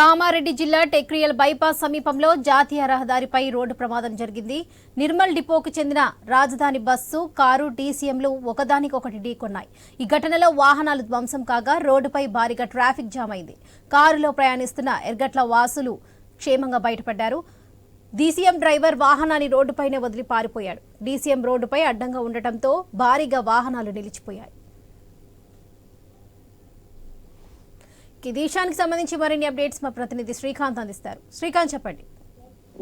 కామారెడ్డి జిల్లా టెక్రియల్ బైపాస్ సమీపంలో జాతీయ రహదారిపై రోడ్డు ప్రమాదం జరిగింది. నిర్మల్ డిపోకు చెందిన రాజధాని బస్సు కారు డీసీఎంలు ఒకదానికొకటి ఢీకొన్నాయి. ఈ ఘటనలో వాహనాలు ధ్వంసం కాగా రోడ్డుపై భారీగా ట్రాఫిక్ జామ్ అయింది. కారులో ప్రయాణిస్తున్న ఎర్గట్ల వాసులు క్షేమంగా బయటపడ్డారు. డీసీఎం డ్రైవర్ వాహనాన్ని రోడ్డుపైనే వదిలి పారిపోయాడు. డీసీఎం రోడ్డుపై అడ్డంగా ఉండటంతో భారీగా వాహనాలు నిలిచిపోయాయి. ఈ దేశానికి సంబంధించి మరిన్ని అప్డేట్స్ మా ప్రతినిధి శ్రీకాంత్ అందిస్తారు. శ్రీకాంత్ చెప్పండి.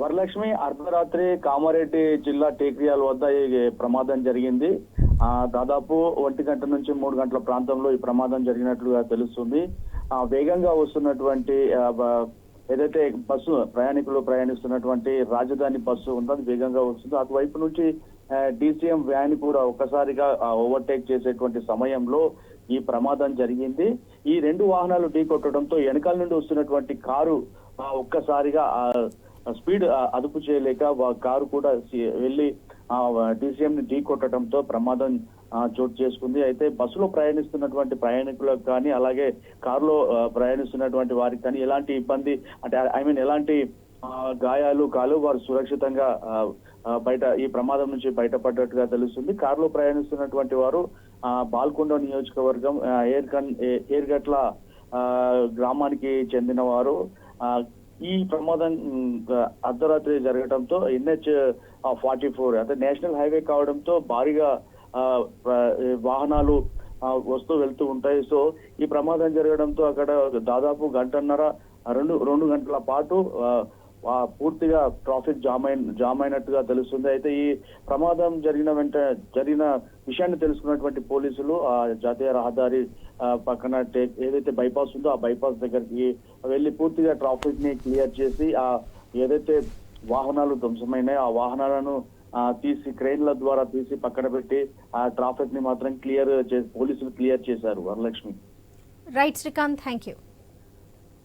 వరలక్ష్మి అర్ధరాత్రి కామారెడ్డి జిల్లా టేక్రియాల వద్ద ఈ ప్రమాదం జరిగింది. దాదాపు ఒంటి గంట నుంచి మూడు గంటల ప్రాంతంలో ఈ ప్రమాదం జరిగినట్లుగా తెలుస్తుంది. వేగంగా వస్తున్నటువంటి ఏదైతే బస్సు ప్రయాణికులు ప్రయాణిస్తున్నటువంటి రాజధాని బస్సు ఉందో అది వేగంగా వస్తుందో. అటువైపు నుంచి డిసిఎం వ్యాన్ కూడా ఒక్కసారిగా ఓవర్టేక్ చేసేటువంటి సమయంలో ఈ ప్రమాదం జరిగింది. ఈ రెండు వాహనాలు ఢీకొట్టడంతో వెనకాల నుండి వస్తున్నటువంటి కారు ఒక్కసారిగా స్పీడ్ అదుపు చేయలేక కారు కూడా వెళ్ళి వెళ్ళి డిసిఎం ని ఢీ కొట్టడంతో ప్రమాదం చోటు చేసుకుంది. అయితే బస్సులో ప్రయాణిస్తున్నటువంటి ప్రయాణికులకు కానీ అలాగే కారులో ప్రయాణిస్తున్నటువంటి వారికి కానీ ఎలాంటి ఇబ్బంది అంటే ఐ మీన్ ఎలాంటి గాయాలు కాలు వారు సురక్షితంగా బయట ఈ ప్రమాదం నుంచి బయటపడ్డట్టుగా తెలుస్తుంది. కారులో ప్రయాణిస్తున్నటువంటి వారు ఆ, బాల్కొండ నియోజకవర్గం ఆ, ఏర్కన్ ఏ- ఏర్గట్ల ఆ, గ్రామానికి చెందిన వారు ఆ, ఈ ప్రమాదం అర్ధరాత్రి జరగడంతో ఎన్హెచ్ ఫార్టీ ఫోర్ అంటే నేషనల్ హైవే కావడంతో భారీగా వాహనాలు వస్తూ వెళ్తూ ఉంటాయి. సో ఈ ప్రమాదం జరగడంతో అక్కడ దాదాపు గంటన్నర రెండు రెండు గంటల పాటు పూర్తిగా ట్రాఫిక్ జామ్ అయిన జామ్ అయినట్టుగా తెలుస్తుంది. అయితే ఈ ప్రమాదం జరిగిన వెంట జరిగిన విషయాన్ని తెలుసుకున్నటువంటి పోలీసులు ఆ జాతీయ రహదారి పక్కన ఏదైతే బైపాస్ ఉందో ఆ బైపాస్ దగ్గరికి వెళ్ళి పూర్తిగా ట్రాఫిక్ని క్లియర్ చేసి ఆ ఏదైతే వాహనాలు ధ్వంసమైనాయో ఆ వాహనాలను తీసి క్రెయిన్ల ద్వారా తీసి పక్కన పెట్టి ఆ ట్రాఫిక్ని మాత్రం క్లియర్ చేసి పోలీసులు క్లియర్ చేశారు Varalakshmi. Right Srikanth thank you